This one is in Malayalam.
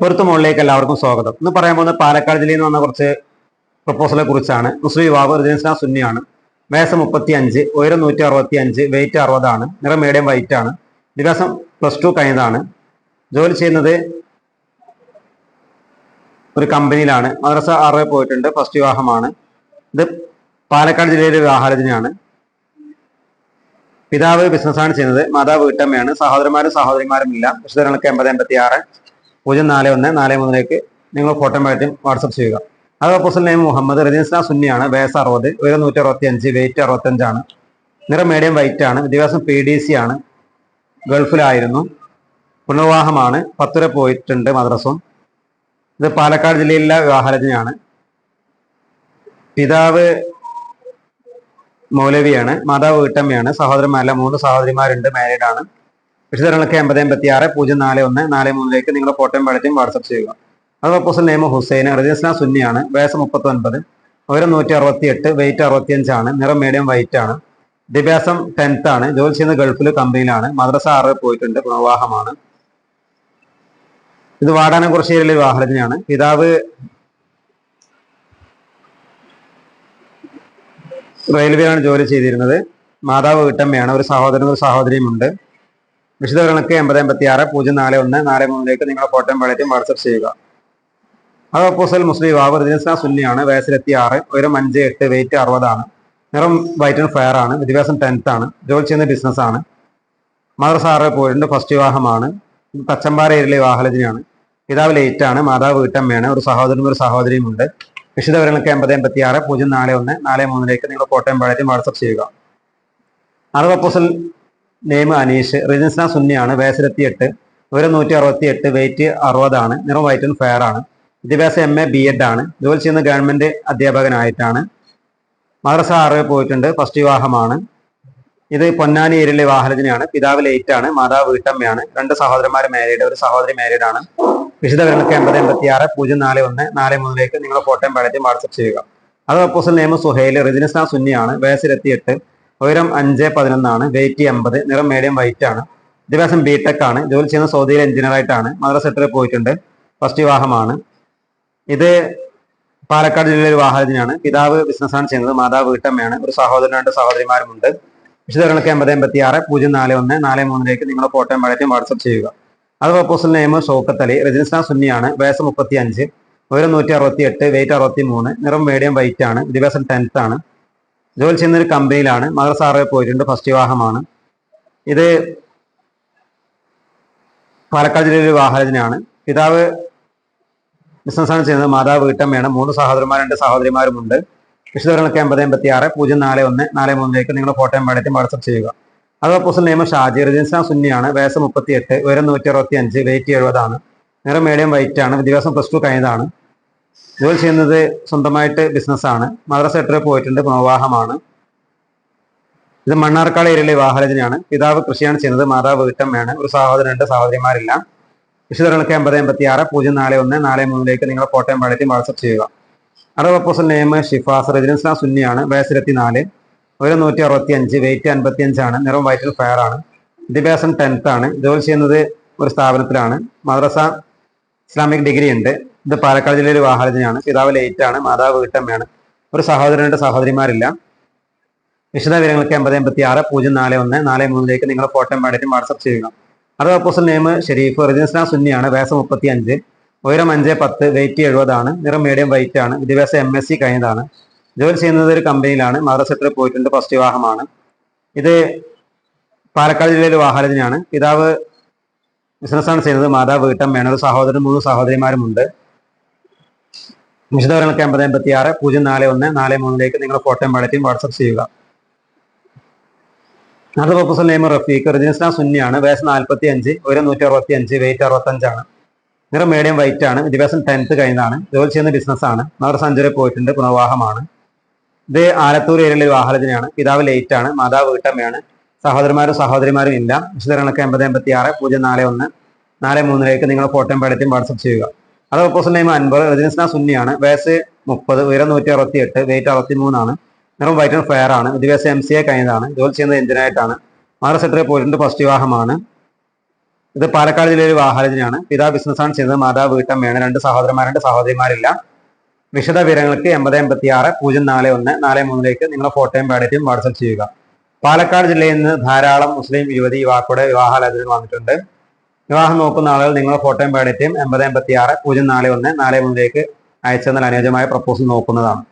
പൊരുത്ത മുകളിലേക്ക് എല്ലാവർക്കും സ്വാഗതം. ഇന്ന് പറയാൻ പോകുന്നത് പാലക്കാട് ജില്ലയിൽ നിന്ന് വന്ന കുറച്ച് പ്രപ്പോസലെ കുറിച്ചാണ്. മുസ്ലിം യുവാവ് റിജൻസ്ന സുന്നിയാണ്. വയസ്സ് മുപ്പത്തി അഞ്ച് ഉയരം നൂറ്റി അറുപത്തി അഞ്ച് വെയിറ്റ് അറുപതാണ് നിറം മീഡിയം വൈറ്റ് ആണ്. വികാസം പ്ലസ് ടു കഴിഞ്ഞതാണ്. ജോലി ചെയ്യുന്നത് ഒരു കമ്പനിയിലാണ്. മദ്രസ ആറ് പോയിട്ടുണ്ട്. ഫസ്റ്റ് വിവാഹമാണ്. ഇത് പാലക്കാട് ജില്ലയിലെ വിവാഹാലോചനയാണ് പിതാവ് ബിസിനസ്സാണ് ചെയ്യുന്നത്. മാതാവ് വീട്ടമ്മയാണ്. സഹോദരന്മാരും സഹോദരിമാരും ഇല്ല വിശുദ്ധങ്ങൾക്ക് എൺപത് എൺപത്തി ആറ് പൂജ്യം നാല് ഒന്ന് നാല് മൂന്നിലേക്ക് നിങ്ങൾ ഫോട്ടോ മാറ്റും വാട്സപ്പ് ചെയ്യുക. അത് അപ്പോസൽ നെയിം മുഹമ്മദ് റജീസ്ന സുന്നിയാണ് വയസ്സ് അറുപത് ഉയരം നൂറ്റി അറുപത്തി അഞ്ച് വെയിറ്റ് അറുപത്തഞ്ചാണ് നിറം മീഡിയം വൈറ്റ് ആണ്. വിദ്യാഭ്യാസം പി ഡി സി ആണ്. ഗൾഫിലായിരുന്നു. പുനർവിവാഹമാണ് പത്തുര പോയിട്ടുണ്ട് മദ്രസും ഇത് പാലക്കാട് ജില്ലയിലെ വിവാഹരചനയാണ് പിതാവ് മൗലവിയാണ്. മാതാവ് വീട്ടമ്മയാണ്. സഹോദരന്മാരല്ല മൂന്ന് സഹോദരിമാരുണ്ട് മാരീഡ് ആണ് വിശദങ്ങൾക്ക് എൺപത് എൺപത്തി ആറ് പൂജ്യം നാല് ഒന്ന് നാല് മൂന്നിലേക്ക് നിങ്ങൾ ഫോട്ടോയും പടத்தைയും വാട്സപ്പ് ചെയ്യുക. അത് പ്രപ്പോസൽ നെയിം ഹുസൈൻ റജിസ്ന സുന്നിയാണ് വയസ്സ് മുപ്പത്തി ഒൻപത് ഉയരം നൂറ്റി അറുപത്തി എട്ട് വെയിറ്റ് അറുപത്തിയഞ്ചാണ് നിറം മീഡിയം വൈറ്റ് ആണ്. വിദ്യാഭ്യാസം ടെൻത്ത് ആണ് ജോലി ചെയ്യുന്ന ഗൾഫിൽ കമ്പനിയിലാണ് മദ്രസ ആറ് പോയിട്ടുണ്ട് വിവാഹമാണ് ഇത് വാടാനക്കുറിശ്ശേരിയിലെ വിവാഹത്തിനാണ് പിതാവ് റെയിൽവേയാണ് ജോലി ചെയ്തിരുന്നത്. മാതാവ് വീട്ടമ്മയാണ് ഒരു സഹോദരനും ഒരു സഹോദരിയും ഉണ്ട്. വിശദവിവരങ്ങൾക്ക് എൺപത് എൺപത്തി ആറ് പൂജ്യം നാല് ഒന്ന് നാല് മൂന്നിലേക്ക് നിങ്ങളുടെ കോട്ടയം വളരെയും വാട്സപ്പ് ചെയ്യുക. അത് അപ്പോസൽ മുസ്ലിം യുവാവ് റജിൻസ്ന സുന്നിയാണ് വയസ്സിലെത്തി ആറ് ഉയരം അഞ്ച് എട്ട് വെയിറ്റ് അറുപതാണ് നിറം വൈറ്റ് ആൻഡ് ഫയർ ആണ് വിദ്യാഭ്യാസം ടെൻത്ത് ആണ് ജോലി ചെയ്യുന്ന ബിസിനസ് ആണ് മദ്രസ ആറ് പോയിട്ടുണ്ട് ഫസ്റ്റ് വിവാഹമാണ് തച്ചമ്പാറ ഏരിയയിലെ വിവാഹലജനയാണ് പിതാവ് ലേറ്റ് ആണ് മാതാവ് വീട്ടമ്മയാണ് ഒരു സഹോദരനും ഒരു സഹോദരിയും ഉണ്ട്. വിശദവിവരങ്ങൾക്ക് എൺപത് എൺപത്തി ആറ് പൂജ്യം നാല് ഒന്ന് നാല് മൂന്നിലേക്ക് നിങ്ങൾ കോട്ടയം പഴയത്തിൽ വാട്സപ്പ് ചെയ്യുക. അറബ് അപ്പോസൽ നെയിം അനീഷ് റിജിൻസ്ന സുന്നിയാണ് വയസ്സിലെത്തി എട്ട് ഉയരം നൂറ്റി അറുപത്തി എട്ട് വെയിറ്റ് അറുപതാണ്. നിറം വൈറ്റ് ആൻഡ് ഫെയർ ആണ്. വിദ്യാഭ്യാസം എം എ ബി എഡ് ആണ്. ജോലി ചെയ്യുന്ന ഗവൺമെന്റ് അധ്യാപകനായിട്ടാണ്. മദ്രസ ആറ് പോയിട്ടുണ്ട്. ഫസ്റ്റ് വിവാഹമാണ്. ഇത് പൊന്നാനി ഏരിയയിലെ വിവാഹരചനയാണ് പിതാവ് ലേറ്റ് ആണ്. മാതാവ് വീട്ടമ്മയാണ്. രണ്ട് സഹോദരന്മാർ മാരീഡ് ഒരു സഹോദരി മാരീഡ് ആണ്. വിശദവിവരങ്ങൾക്ക് എൺപത് എൺപത്തി ആറ് പൂജ്യം നാല് ഒന്ന് നാല് മൂന്നിലേക്ക് നിങ്ങൾ ഫോട്ടോയും പടத்தைയും വാട്സപ്പ് ചെയ്യുക. അത് അപ്പോസൽ നെയിം സുഹൈൽ റിജിനിസ്ന സുന്നിയാണ് വയസ്സിലെത്തി എട്ട് ഉയരം അഞ്ച് പതിനൊന്നാണ് വെയിറ്റ് എൺപത് നിറം മീഡിയം വൈറ്റ് ആണ്. വിദ്യാഭ്യാസം ബി ടെക് ആണ്. ജോലി ചെയ്യുന്ന സൗദിയിൽ എഞ്ചിനീയർ ആയിട്ടാണ്. മദ്രസ എട്ടിൽ പോയിട്ടുണ്ട്. ഫസ്റ്റ് വിവാഹമാണ്. ഇത് പാലക്കാട് ജില്ലയിലെ വിവാഹത്തിനാണ് പിതാവ് ബിസിനസ്സാണ് ചെയ്യുന്നത് മാതാവ് വീട്ടമ്മയാണ്. ഒരു സഹോദരൻ രണ്ട് സഹോദരിമാരുമുണ്ട്. വിശദങ്ങൾക്ക് എൺപത് എൺപത്തി ആറ് പൂജ്യം നാല് ഒന്ന് നാല് മൂന്നിലേക്ക് നിങ്ങളെ ഫോട്ടോയും വഴറ്റും വാട്സപ്പ് ചെയ്യുക. അത് പ്രപ്പോസൽ നെയിം ഷൗക്കത്ത് അലി രജനിസ്ന സുന്നിയാണ് വയസ്സ് മുപ്പത്തി അഞ്ച് ഉയരം നൂറ്റി അറുപത്തി എട്ട് വെയിറ്റ് അറുപത്തി മൂന്ന് നിറം മീഡിയം വൈറ്റ് ആണ് വിദ്യാഭ്യാസം ടെൻത്ത് ആണ്. ജോലി ചെയ്യുന്ന ഒരു കമ്പനിയിലാണ്. മദർ സാറ് പോയിട്ടുണ്ട്. ഫസ്റ്റ് വിവാഹമാണ്. ഇത് പാലക്കാട് ജില്ലയിലെ വിവാഹരചനയാണ് പിതാവ് ബിസിനസ്സാണ് ചെയ്യുന്നത്. മാതാവ് വീട്ടമ്മയാണ്. മൂന്ന് സഹോദരന്മാർ രണ്ട് സഹോദരിമാരുമുണ്ട് വിശദവിവരങ്ങൾക്ക് എൺപത് എൺപത്തി ആറ് പൂജ്യം നാല് ഒന്ന് നാല് മൂന്നിലേക്ക് നിങ്ങൾ ഫോട്ടോയും പടയத்தைയും വാട്സപ്പ് ചെയ്യുക. അത് അപ്പോസൽ നിയമം ഷാജി. റജിൻസ്ന സുന്നിയാണ്. വയസ്സ് മുപ്പത്തി എട്ട് ഉയരം നൂറ്റി അറുപത്തി അഞ്ച് വെയിറ്റ് എഴുപതാണ്. നിറം മീഡിയം വൈറ്റ് ആണ്. വിദ്യാഭ്യാസം പ്ലസ് ടു കഴിഞ്ഞതാണ്. ജോലി ചെയ്യുന്നത് സ്വന്തമായിട്ട് ബിസിനസ്സാണ്. മദ്രസ സെക്ടറിൽ പോയിട്ടുണ്ട് വിവാഹമാണ് ഇത് മണ്ണാർക്കാട് ഏരിയയിലെ വിവാഹരചനയാണ് പിതാവ് കൃഷിയാണ് ചെയ്യുന്നത് മാതാവ് വീട്ടമ്മയാണ്. ഒരു സഹോദരൻ രണ്ട് സഹോദരിമാരില്ല. വിശദങ്ങൾക്ക് എൺപത് എൺപത്തി ആറ് പൂജ്യം നാല് ഒന്ന് നാല് മൂന്നിലേക്ക് നിങ്ങൾ കോട്ടയം പഴയத்தைയും വാട്സപ്പ് ചെയ്യുക. അറബ് അപ്പോസൽ നെയിം ഷിഫാസ് റെജിഡൻസ്ല സുന്നിയാണ് വയസ്സിലെത്തി നാല് ഒരു നൂറ്റി അറുപത്തി അഞ്ച് വെയിറ്റ് അൻപത്തി അഞ്ചാണ് നിറം വൈറ്റിൽ ഫയർ ആണ് വിദ്യാഭ്യാസം ടെൻത്ത് ആണ്. ജോലി ചെയ്യുന്നത് ഒരു സ്ഥാപനത്തിലാണ്. മദ്രസ ഇസ്ലാമിക് ഡിഗ്രി ഉണ്ട് ഇത് പാലക്കാട് ജില്ലയിലെ വാഹനത്തിനാണ് പിതാവ് ലേറ്റാണ് മാതാവ് വീട്ടമ്മയാണ്. ഒരു സഹോദരനുണ്ട് സഹോദരിമാരില്ല. വിശദ വിവരങ്ങൾക്ക് എൺപത് എൺപത്തി ആറ് പൂജ്യം നാല് ഒന്ന് നാല് മൂന്നിലേക്ക് നിങ്ങൾ ഫോട്ടോ പാടറ്റും വാട്സപ്പ് ചെയ്യുക. അറബ് അപ്പോസൽ നെയിം ഷെരീഫ് റജിൻസ്ന സുന്നിയാണ് വയസ്സ് മുപ്പത്തി അഞ്ച് ഉയരം അഞ്ച് പത്ത് വെയിറ്റ് എഴുപതാണ് നിറം മീഡിയം വൈറ്റ് ആണ് വിദ്യാഭ്യാസം എം എസ് സി കഴിഞ്ഞതാണ്. ജോലി ചെയ്യുന്നത് ഒരു കമ്പനിയിലാണ് മദ്രസത്തിൽ പോയിട്ടുണ്ട് ഫസ്റ്റ് വിവാഹമാണ്. ഇത് പാലക്കാട് ജില്ലയിലെ വിവാഹാലോചനയാണ് പിതാവ് ബിസിനസ്സാണ് ചെയ്യുന്നത് മാതാവ് വീട്ടമ്മയാണ് ഒരു സഹോദരൻ മൂന്ന് സഹോദരിമാരുമുണ്ട്. വിശദവിവരണ അമ്പത് എൺപത്തി ആറ് പൂജ്യം നാല് ഒന്ന് നാല് മൂന്നിലേക്ക് നിങ്ങൾ ഫോട്ടോയും പാടത്തെയും വാട്സപ്പ് ചെയ്യുക. അടുത്ത proposal name Rafeeq. Religion Islam സുന്നിയാണ് വയസ്സ് നാൽപ്പത്തി അഞ്ച് ഒരു നൂറ്റി അറുപത്തി അഞ്ച് വെയിറ്റ് അറുപത്തഞ്ചാണ് നിങ്ങൾ മീഡിയം വൈറ്റ് ആണ്. വിദ്യാഭ്യാസം ടെൻത്ത് കഴിഞ്ഞതാണ്. ജോലി ചെയ്യുന്ന ബിസിനസ്സാണ് നാട് സഞ്ചുരി പോയിട്ടുണ്ട്. പുനർവാഹമാണ് ഇത് ആലത്തൂർ ഏരിയയിലെ വാഹനത്തിനാണ് പിതാവ് ലേറ്റ് ആണ്. മാതാവ് വീട്ടമ്മയാണ്. സഹോദരന്മാരും സഹോദരിമാരും ഇല്ല. വിശദങ്ങളൊക്കെ എൺപത് എൺപത്തി ആറ് പൂജ്യം നാല് ഒന്ന് നാല് മൂന്നിലേക്ക് നിങ്ങൾ ഫോട്ടോയും പേടത്തെയും വാട്സപ്പ് ചെയ്യുക. അത് പ്രൊപ്പോസൽ നെയിം അൻപർ റജിനിസ്ന സുന്നിയാണ്. വയസ്സ് മുപ്പത് ഉയരം നൂറ്റി അറുപത്തി എട്ട് വെയിറ്റ് അറുപത്തി മൂന്നാണ് നിറം വൈറ്റ് ആൻഡ് ഫെയർ ആണ്. വിദ്യാഭ്യാസം എം സി എ കഴിഞ്ഞതാണ്. ജോലി ചെയ്യുന്നത് എഞ്ചിനായിട്ടാണ് മദർ സെക്രട്ടറി പോയിട്ടുണ്ട്. ഫസ്റ്റ് വിവാഹമാണ്. ഇത് പാലക്കാട് ജില്ലയിലെ വാഹാരജനാണ് പിതാ ബിസിനസ്സാണ് ചെയ്യുന്നത്. മാതാവ് വീട്ടമ്മയാണ്. രണ്ട് സഹോദരന്മാരുണ്ട് സഹോദരിമാരില്ല. വിശദ വിവരങ്ങൾക്ക് എൺപത് എൺപത്തി ആറ് പൂജ്യം നാല് ഒന്ന് നാല് മൂന്നിലേക്ക് നിങ്ങളുടെ ഫോട്ടോയും ബാഡേറ്റും വാട്സപ്പ് ചെയ്യുക. പാലക്കാട് ജില്ലയിൽ നിന്ന് ധാരാളം മുസ്ലിം യുവതി യുവാക്കളുടെ വിവാഹാലോചന വന്നിട്ടുണ്ട്. വിവാഹം നോക്കുന്ന ആളുകൾ നിങ്ങളുടെ ഫോട്ടോയും ബയോഡേറ്റയും എൺപത് എൺപത്തി ആറ് പൂജ്യം നാല് ഒന്ന് നാല് മൂന്നിലേക്ക് അയച്ചെന്നാൽ അനുയോജ്യമായ പ്രപ്പോസൽ നോക്കുന്നതാണ്.